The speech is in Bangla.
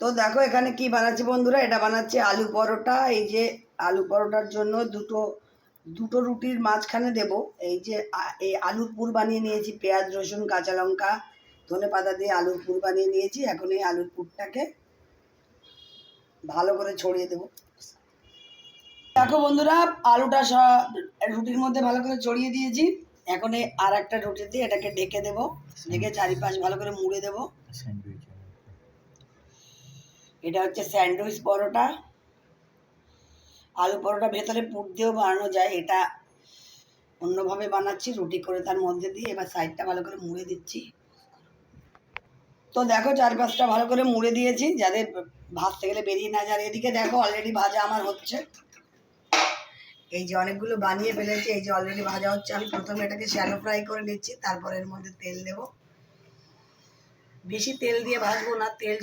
তো দেখো এখানে কি বানাচ্ছি বন্ধুরা? এটা বানাচ্ছি আলু পরোটা। এই যে আলু পরোটার জন্য দুটো দুটো রুটির মাঝখানে দেব। এই যে এই আলুর পুর বানিয়ে নিয়েছি, পেঁয়াজ, রসুন, কাঁচা লঙ্কা, ধনে পাতা দিয়ে আলুর পুর বানিয়ে নিয়েছি। এখন এই আলুর পুরটাকে ভালো করে ছড়িয়ে দেবো। দেখো বন্ধুরা, আলুটা সব রুটির মধ্যে ভালো করে ছড়িয়ে দিয়েছি। এখন এই আর একটা রুটি দিয়ে এটাকে ঢেকে দেবো। ঢেকে চারিপাশ ভালো করে মুড়ে দেবো। এটা হচ্ছে স্যান্ডউইচ পরোটা। আলু পরোটা ভেতরে পুর দিয়েও বানানো যায়। এটা অন্যভাবে বানাচ্ছি, রুটি করে তার মধ্যে দিয়ে এবার সাইডটা ভালো করে মুড়ে দিচ্ছি। তো দেখো চারপাশটা ভালো করে মুড়ে দিয়েছি, যাতে ভাজতে গেলে বেরিয়ে না যায়। এদিকে দেখো অলরেডি ভাজা আমার হচ্ছে। এই যে অনেকগুলো বানিয়ে ফেলেছি, এই যে অলরেডি ভাজা হচ্ছে। আমি প্রথমে এটাকে শ্যালো ফ্রাই করে নিচ্ছি, তারপর এর মধ্যে তেল দেবো। বেশি তেল দিয়ে ভাজবো না, তেল